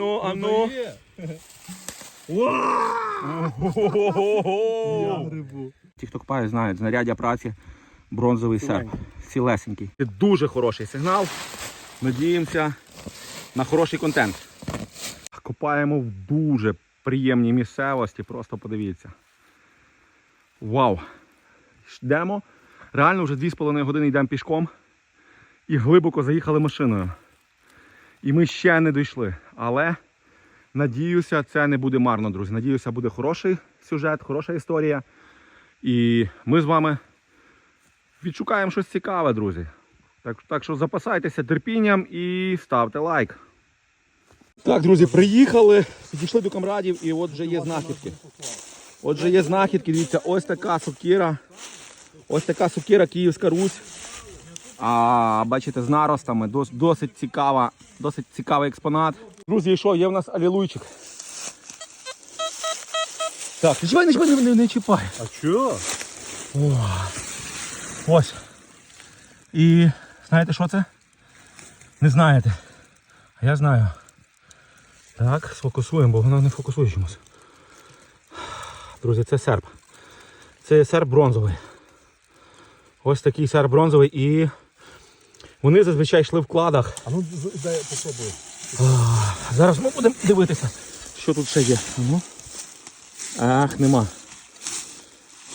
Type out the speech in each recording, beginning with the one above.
Ну, а ну. Я грибу. Ті, хто копає, знають, знаряддя праці, бронзовий серп. Цілесенький. Це дуже хороший сигнал. Надіємося на хороший контент. Копаємо в дуже приємній місцевості, просто подивіться. Вау! Йдемо. Реально вже 2,5 години йдемо пішком і глибоко заїхали машиною. І ми ще не дійшли. Але надіюся, це не буде марно, друзі. Надіюся, буде хороший сюжет, хороша історія. І ми з вами відшукаємо щось цікаве, друзі. Так, так що запасайтеся терпінням і ставте лайк. Так, друзі, приїхали, підійшли до камрадів і от вже є знахідки. От вже є знахідки, дивіться, ось така сокира. Ось така сокира Київська Русь. А, бачите, з наростами, дос- досить цікава, досить цікавий експонат. Друзі, і що, є в нас алілуйчик. Так, не чіпай, не чіпай, не, не, не чіпай. А чо? Ось. І знаєте що це? Не знаєте. А я знаю. Так, сфокусуємо, бо воно не фокусує чомусь. Друзі, це серп. Це серп бронзовий. Ось такий серп бронзовий і вони зазвичай йшли в кладах. А ну дай попробую. Зараз ми будемо дивитися, що тут ще є. Ну. Ах, нема.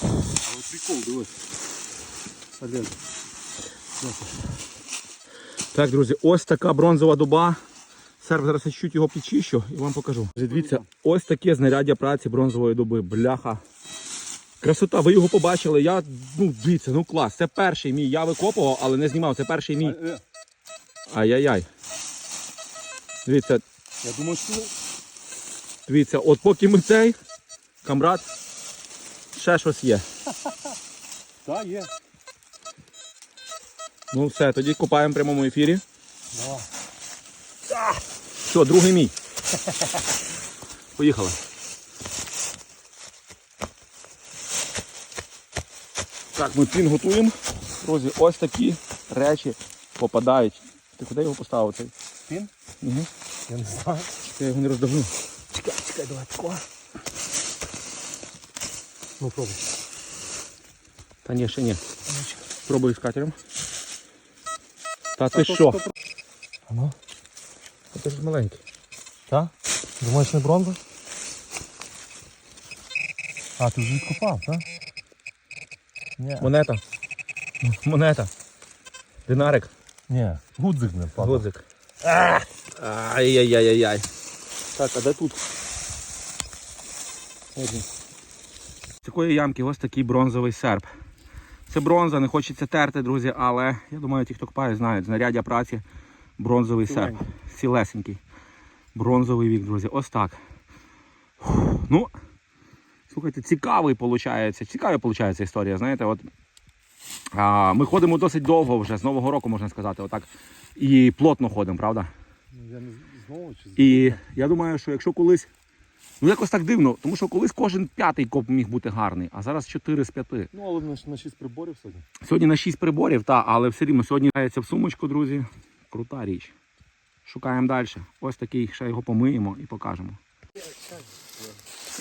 Але прикол, дивись. Олег. Так, друзі, ось така бронзова дуба. Серп зараз я чуть його підчищу і вам покажу. Дивіться, ось таке знаряддя праці бронзової дуби. Бляха. Красота, ви його побачили. Я, ну, дивіться, ну клас. Це перший мій. Я викопував, але не знімав. Це перший мій. Е, Ай-яй-яй. Дивіться, Я думаю, що дивіться, от поки ми цей, камрад, ще щось є. так, є. Ну все, тоді копаємо в прямому ефірі. Давай. Все, другий мій. Поїхали. Так, ми пін готуємо. Друзі, ось такі речі попадають. Ти куди його поставив цей? Пін? Угу. Я не знаю. Я його не роздавлю. Чекай, чекай, давай такого. Ну пробуй. Та ні, ще ні. Спробуй з катером. Та ти що? А ну? Та ти ж маленький. Так? Думаєш, не бронза? А, ти вже відкопав, так? Ні. Монета. Монета. Динарик. Ні, гудзик не впав. Годзик. Ай-яй-яй-яй-яй. Так, а де тут? З такої ямки ось такий бронзовий серп. Це бронза, не хочеться терти, друзі, але я думаю, ті, хто копає, знають. Знаряддя праці, бронзовий серп. Сілесенький. Бронзовий вік, друзі. Ось так. Фух, Ну, слухайте, цікавий виходить. Цікава виходить історія. Знаєте, от а, ми ходимо досить довго вже, з Нового року, можна сказати, отак. І плотно ходимо, правда? Ну, Я не знову чи І я думаю, що якщо колись. Ну якось так дивно, тому що колись кожен п'ятий коп міг бути гарний, а зараз 4 з 5. Ну, але на, на 6 приборів сьогодні. Сьогодні на 6 приборів, та, але все рівно сьогодні грається в сумочку, друзі. Крута річ. Шукаємо далі. Ось такий, ще його помиємо і покажемо.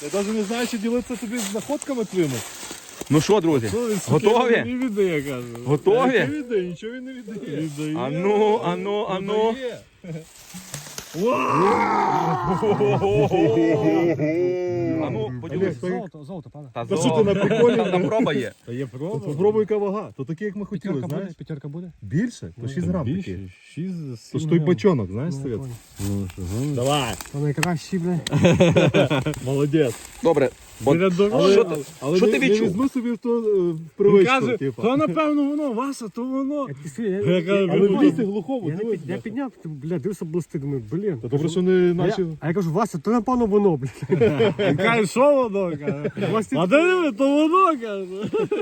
Я навіть не знаю, чи ділитися тобі знаходками твоїми. Ну що, друзі, готові? він Готові? Не віддає, каже. Готові? Не віддає, нічого він не віддає. Віддає. Ану, ану, ану. Віддає. А ну, поділись. Золото, золото, пане. Та Та що ти на приколі? Там, там проба є. Та є проба. Попробуй яка вага. То таке, як ми хотіли, П'ятерка знаєш. П'ятерка буде? Більше? То 6 грам такі. 6 То ж той бачонок, знаєш, Ну, совет? понял. Давай. То найкращі, блядь. Молодець. Добре. От, Але, що ти- але що не, ти не відчув? візьму собі в то е, привичку, Каже, типу. то напевно воно, Васа, то воно. Я, кажу, але в лісі глухому, я, не дивись. під- я підняв, ти, бля, дивився блисти, думаю, блін. Та добре, що не А я, а я кажу, Вася, то напевно воно, блядь. Каже, що воно? Каже. А диви, то воно каже.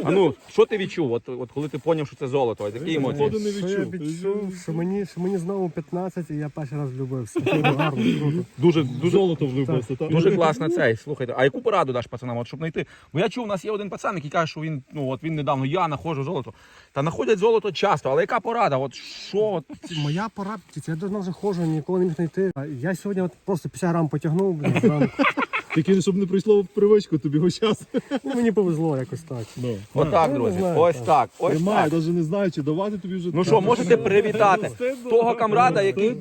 а ну, що ти відчув? От, от коли ти зрозумів, що це золото, от які емоції? Походу не Що я відчув. відчув, що мені, що мені знову 15 і я перший раз влюбився. Гарно, круто. Дуже, дуже, Золото влюбився, так? дуже класно цей. Слухайте, а яку пораду кажеш пацанам, от щоб знайти. Бо я чув, у нас є один пацан, який каже, що він, ну от він недавно, я знаходжу золото. Та знаходять золото часто, але яка порада? От що? От, Моя пора, я давно вже ходжу, ніколи не міг знайти. Я сьогодні от просто 50 грам потягнув, блін, зранку. Тільки щоб не прийшло в привичку тобі ось час. Ну, мені повезло якось так. Ну. Отак, Ну, друзі. знаю, Ось так. так. Ось Немає, так. навіть не знаю, чи давати тобі вже. Ну що, можете привітати того камрада, який.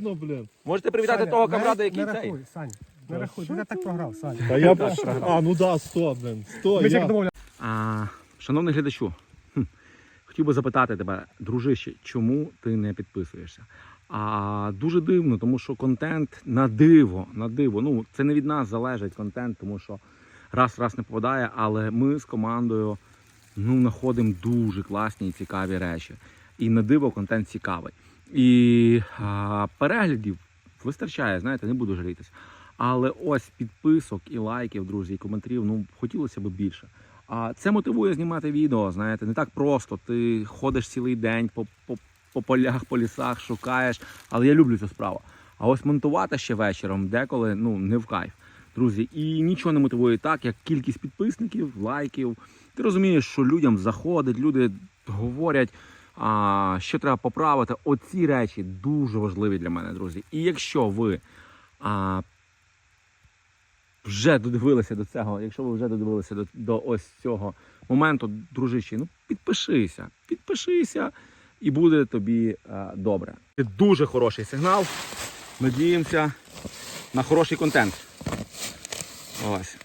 Можете привітати того камрада, який цей. Саня, не рахуй, я так програв, Саня. Та я б... А, ну да, сто, блін. Сто, Ми ж як я... домовляли. А, шановний глядачу, хм, хотів би запитати тебе, дружище, чому ти не підписуєшся? А дуже дивно, тому що контент на диво, на диво. Ну це не від нас залежить контент, тому що раз раз не попадає, але ми з командою ну знаходимо дуже класні і цікаві речі. І на диво контент цікавий. І а, переглядів вистачає, знаєте, не буду жалітись. Але ось підписок і лайків, друзі, і коментарів, ну хотілося б більше. А це мотивує знімати відео. Знаєте, не так просто. Ти ходиш цілий день по, по, по полях, по лісах, шукаєш. Але я люблю цю справу. А ось монтувати ще вечором деколи ну не в кайф. Друзі, і нічого не мотивує так, як кількість підписників, лайків. Ти розумієш, що людям заходить, люди говорять, а, що треба поправити. Оці речі дуже важливі для мене, друзі. І якщо ви а, вже додивилися до цього, якщо ви вже додивилися до, до ось цього моменту, дружище, ну підпишися, підпишися, і буде тобі е, добре. Це дуже хороший сигнал. Надіємося на хороший контент. Ось.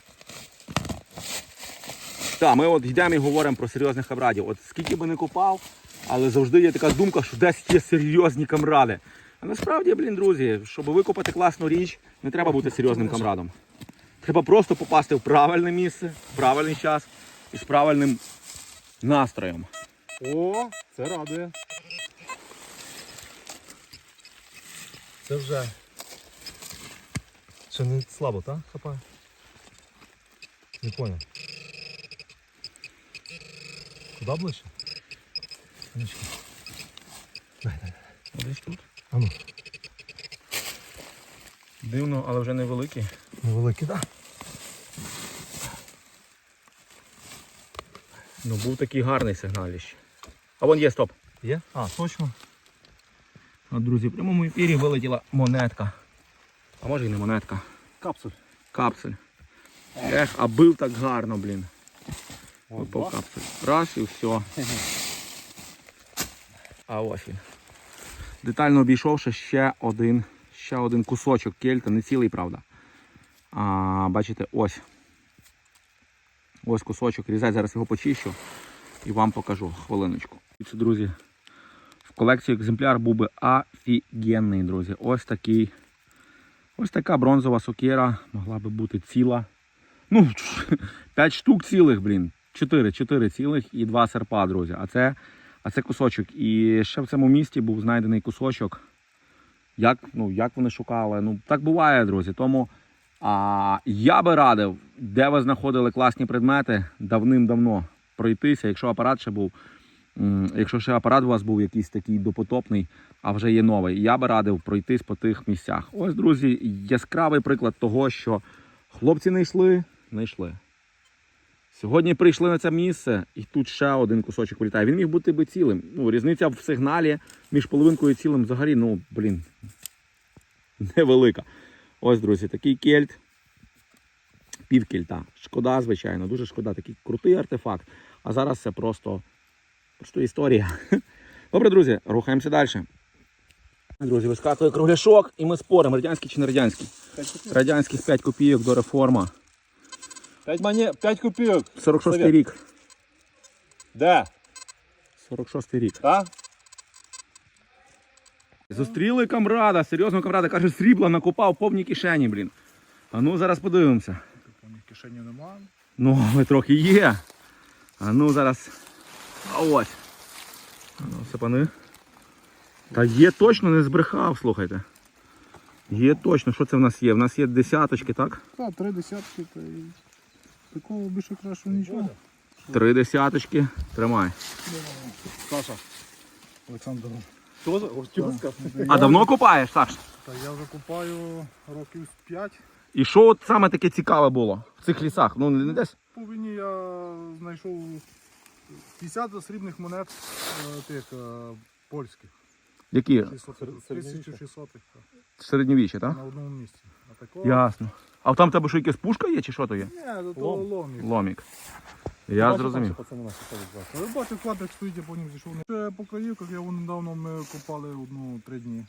Так, ми от йдемо і говоримо про серйозних камрадів. От скільки би не купав, але завжди є така думка, що десь є серйозні камради. А насправді, блін, друзі, щоб викопати класну річ, не треба бути серйозним камрадом. Треба просто попасти в правильне місце, в правильний час і з правильним настроєм. О, це радує. Це вже. Ще не слабо, так? Хапає? Не поняв. Куди ближче? Анечка. Дай, дай. Десь тут. А ну. Дивно, але вже невеликий. Невеликий, так? Ну був такий гарний сигналіще. А вон є, стоп. Є? А, точно. А, друзі, в прямому ефірі вилетіла монетка. А може і не монетка. Капсуль. Капсуль. Ех, а бив так гарно, блін. Випав капсуль. Раз і все. А ось він. Детально обійшовши ще один, ще один кусочок кельта, не цілий, правда. А, бачите, ось. Ось кусочок. Різать, зараз його почищу і вам покажу хвилиночку. Це, друзі, в колекції екземпляр був би офігенний, друзі. Ось такий. Ось така бронзова сокира могла би бути ціла. Ну, 5 штук цілих, блін. 4, 4 цілих і 2 серпа, друзі. А це, а це кусочок. І ще в цьому місті був знайдений кусочок. Як, ну, як вони шукали? Ну, так буває, друзі. Тому а, я би радив, де ви знаходили класні предмети, давним-давно пройтися, якщо апарат ще був. Якщо ще апарат у вас був якийсь такий допотопний, а вже є новий, я би радив пройтись по тих місцях. Ось, друзі, яскравий приклад того, що хлопці не йшли, не йшли. Сьогодні прийшли на це місце, і тут ще один кусочок вилітає. Він міг бути би цілим. Ну, різниця в сигналі між половинкою і цілим взагалі, ну, блін, невелика. Ось, друзі, такий кельт. Півкельта. Шкода, звичайно, дуже шкода. Такий крутий артефакт. А зараз це просто, просто історія. Добре, друзі, рухаємося далі. Друзі, вискакує кругляшок і ми споримо, радянський чи не радянський. Радянських 5 копійок до реформа. 5 монет, 5 копійок. 46 Совет. рік. Де? 46 рік. А? Зустріли камрада, серйозного камрада, каже, срібла накопав повні кишені, блін. А ну зараз подивимося. Кишені немає. Ну, але трохи є. А ну зараз. А ось. А ну, сапани. Та є точно, не збрехав, слухайте. Є точно, що це в нас є? В нас є десяточки, так? Так, три десятки, та і такого більше краще нічого. Три десяточки. Тримай. Саша. Олександр. Теж Артемська? А давно копаєш, Саш? Та я вже купаю років 5. І що от саме таке цікаве було в цих лісах? Ну не десь? По війні я знайшов 50 срібних монет е, тих е, польських. Які? 600, 1600 так, Середньовіччя, так? на одному місці. А такого? Ясно. А там в тебе що якась пушка є, чи що то є? Ні, до того ломів. Ломік. Я зрозумів. Пацани наші ходять зараз. Але бачу, квадрик стоїть, я по ним зійшов. Ще по краївках я вон недавно ми копали одну-три дні.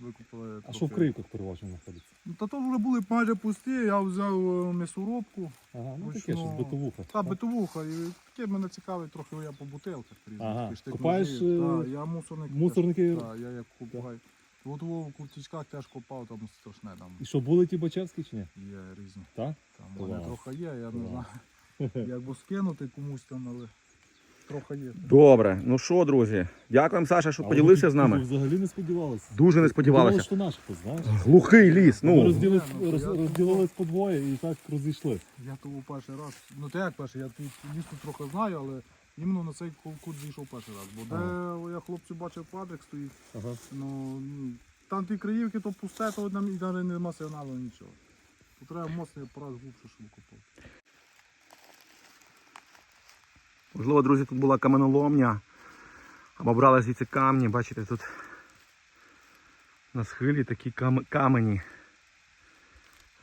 Викопали. А що в крийках переважно знаходиться? Ну, Та то вже були майже пусті, я взяв е, м'ясорубку. Ага, ну таке щось, ну, битовуха. Та битовуха. І таке мене цікавить трохи я по бутилках. різних, Ага. Копаєш, кружі. е, Та, я мусорник. мусорники? Так, я як купаю. От в куртичках теж копав, там страшне там І що, були ті Бачевські чи ні? є різні. Так? Там мене Клас. трохи є, я не Клас. знаю. Як би скинути комусь там, але трохи є. Добре, ну що, друзі, дякуємо, Саша, що поділився з нами. Взагалі не сподівалися. Дуже не Думали, сподівалися. що наш хтось, знаєш? Глухий ліс. Ми Ну, розділились, ну, роз, я- розділились по двоє і так розійшли. Я того перший раз. Ну то як перший, я тут ліс трохи знаю, але іменно на цей ку- кут зійшов перший раз. Бо де я хлопців бачив квадрик стоїть, Ага. ну м, там ті краївки, то пусте, то там і навіть нема сигналу нічого. Тут треба моцний апарат глубше, щоб купити. Можливо, друзі, тут була каменоломня. Або брали звідси камні. Бачите, тут на схилі такі кам- камені.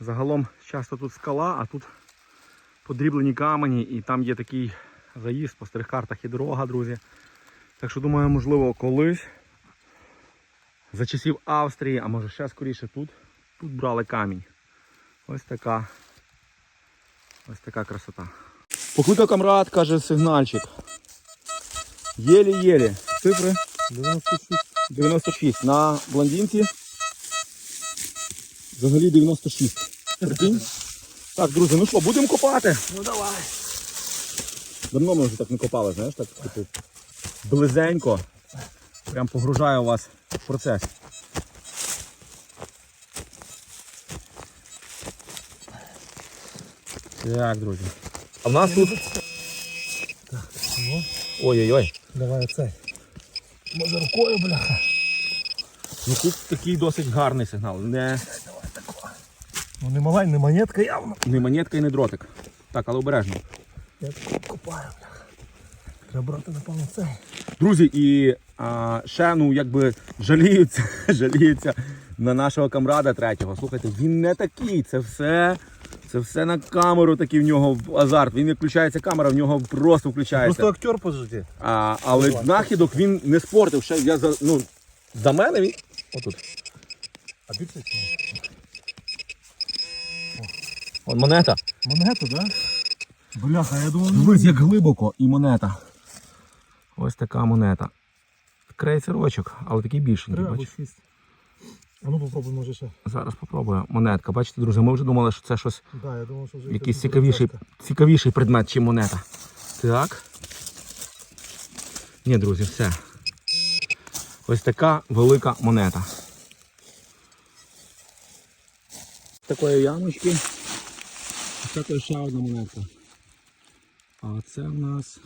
Загалом часто тут скала, а тут подріблені камені і там є такий заїзд по старих картах і дорога, друзі. Так що думаю, можливо, колись за часів Австрії, а може ще скоріше тут, тут брали камінь. Ось така. Ось така красота. Покликав камрад, каже сигнальчик. Єлі-єлі. Цифри 96. 96. На блондинці. Взагалі 96. Прикинь? Так, друзі, ну що, будемо копати? Ну давай. Давно ми вже так не копали, знаєш, так типу близенько. Прям погружаю вас в процес. Так, друзі. А в нас тут. Ой-ой-ой. Давай оцей. Може рукою, бляха. Ну тут такий досить гарний сигнал. Не, Ну не мала, не монетка явно. не монетка і не дротик. Так, але обережно. Я тут копаю, бляха. Треба брати, напевно, цей. Друзі, і а, ще ну якби жаліються, жаліються на нашого камрада третього. Слухайте, він не такий. Це все. Це все на камеру такий в нього азарт. Він не включається камера, в нього просто включається. Просто актер по житті. А, але знахідок він не спортив. Ще я за ну за мене він. Отут. А більше? От монета. Монету, так? Бляха, я думав, Дивись, як глибоко і монета. Ось така монета. Крейсерочок, але такий більший. треба. А ну попробуй, може ще. Зараз попробую. Монетка. Бачите, друзі, ми вже думали, що це щось Да, я думав, що вже якийсь цікавіший, цікавіший предмет, чим монета. Так. Ні, друзі, все. Ось така велика монета. Такої ямочки. Ось такої ще одна монетка. А це в нас.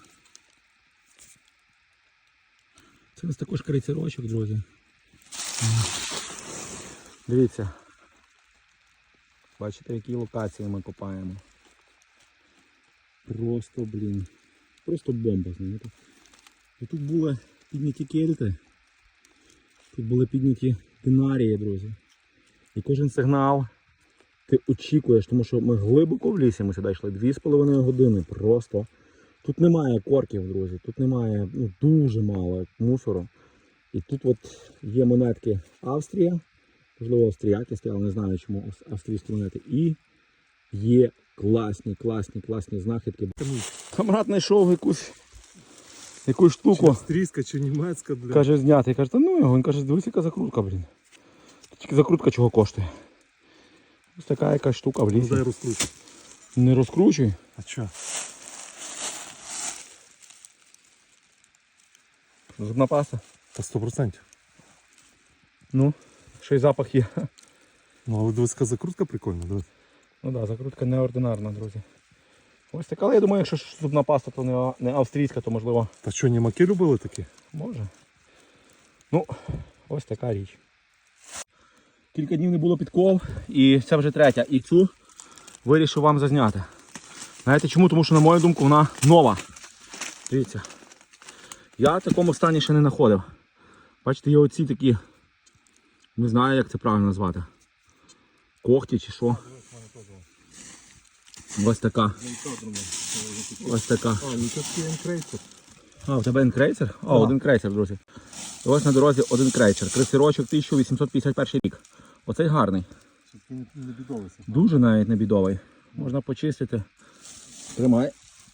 Це у нас також крейцерочок, друзі. Дивіться. Бачите, які локації ми копаємо. Просто, блін. Просто бомба, знаєте. І тут були підняті кельти. Тут були підняті динарії, друзі. І кожен сигнал ти очікуєш, тому що ми глибоко в лісі ми сюди йшли 2,5 години. Просто. Тут немає корків, друзі. Тут немає ну, дуже мало мусору. І тут от є монетки Австрія, можливо, австріяки стояли, не знаю чому ав- австрійські монети. І є класні, класні, класні знахідки. Камрад знайшов якусь, якусь штуку. Австрійська чи німецька, бля. Каже, зняти. Каже, та ну його. Він каже, дивись, яка закрутка, блін. Тільки закрутка чого коштує. Ось така якась штука в лісі. дай розкручу. Не розкручуй. А чо? Зубна паста. Та 100%. Ну, ще й запах є. Ну, але дивись, закрутка прикольна, дивись. Ну так, да, закрутка неординарна, друзі. Ось така, але я думаю, якщо зубна паста, то не, не австрійська, то можливо Та що, німаки любили такі? може. Ну, ось така річ. Кілька днів не було підков, і це вже третя. І цю вирішив вам зазняти. Знаєте чому? Тому що, на мою думку, вона нова. Дивіться. Я в такому стані ще не знаходив. Бачите, є оці такі. Не знаю, як це правильно назвати. Когті чи що. Ось така. Ось така. А, ну. А, у тебе один крейсер? О, один крейсер, друзі. І ось на дорозі один крейсер. Крейсерочок 1851 рік. Оцей гарний. Дуже навіть не бідовий. Можна почистити. Тримай.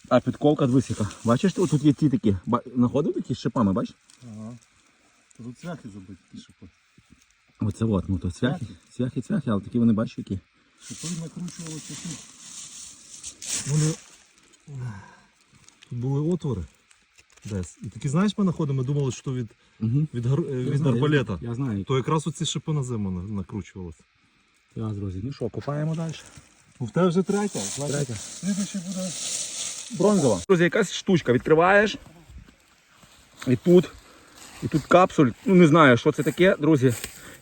А підковка двисіка. Бачиш, тут є ті такі. Знаходив такі з шипами, бачиш? Ага. Тут цвяхи забиті, ті шипи. Оце от, ну то цвяхи. Цвяхи, цвяхи, але такі вони бачиш які. Шипи накручувалися тут. Вони тут були отвори. Десь. І такі, знаєш, ми знаходимо, ми думали, що від, Угу. від, гар... від арбалета. Я знаю. То якраз оці шипи на зиму на- накручувалися. Я, друзі. Ну що, копаємо далі. Ну, в тебе вже третя. Третя. Слідуючий буде Бронзова. Друзі, якась штучка. Відкриваєш. І тут. І тут капсуль. Ну не знаю, що це таке, друзі.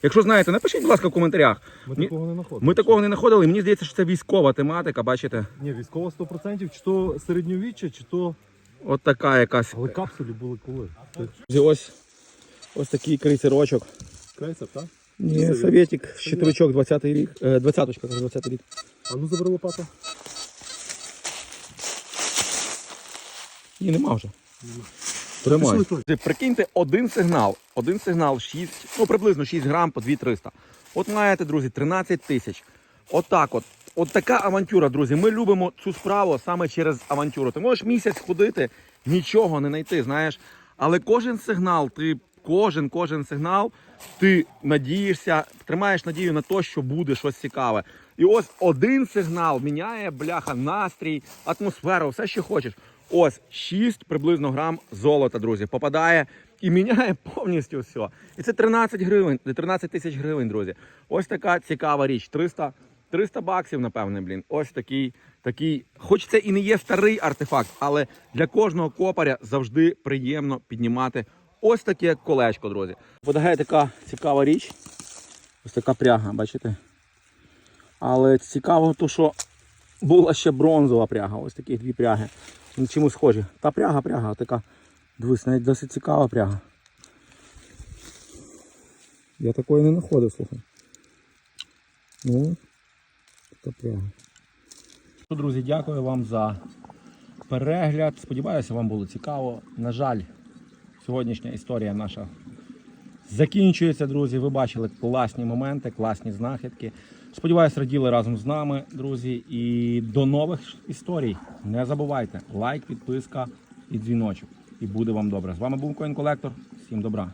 Якщо знаєте, напишіть, будь ласка, в коментарях. Ми Ні. такого не знаходимо. Ми такого не знаходили, мені здається, що це військова тематика, бачите? Ні, військова 100%, чи то середньовіччя, чи то. От така якась. Але капсулі були коли. Це Друзі, Ось, ось такий крейсерочок. крейсер, так? Ні, совєтік, щитовичок 20-й рік. Е, 20-ка, 20-й рік. А ну забери лопату. Ні, нема вже. Тримай. Прикиньте, один сигнал. Один сигнал 6, ну приблизно 6 грам по 2300. От маєте, друзі, 13 тисяч. Отак от. От така авантюра, друзі. Ми любимо цю справу саме через авантюру. Ти можеш місяць ходити, нічого не знайти, знаєш. Але кожен сигнал, ти кожен, кожен сигнал, ти надієшся, тримаєш надію на те, що буде щось цікаве. І ось один сигнал міняє бляха, настрій, атмосферу, все, що хочеш. Ось 6 приблизно грам золота, друзі, попадає і міняє повністю все. І це 13 гривень, 13 тисяч гривень, друзі. Ось така цікава річ. 300, 300 баксів, напевне, блін. Ось такий, такий. Хоч це і не є старий артефакт, але для кожного копаря завжди приємно піднімати ось таке колечко, друзі. Подагає така цікава річ. Ось така пряга, бачите? Але цікаво, то що була ще бронзова пряга. Ось такі дві пряги. Чимось схожі. Та пряга, пряга, така. Дивись, навіть досить цікава пряга. Я такої не знаходив, слухай. Ну, така пряга. Ну, Друзі, дякую вам за перегляд. Сподіваюся, вам було цікаво. На жаль, сьогоднішня історія наша закінчується, друзі. Ви бачили класні моменти, класні знахідки. Сподіваюсь, раділи разом з нами, друзі. І до нових історій. Не забувайте лайк, підписка і дзвіночок. І буде вам добре. З вами був Коін Колектор. Всім добра.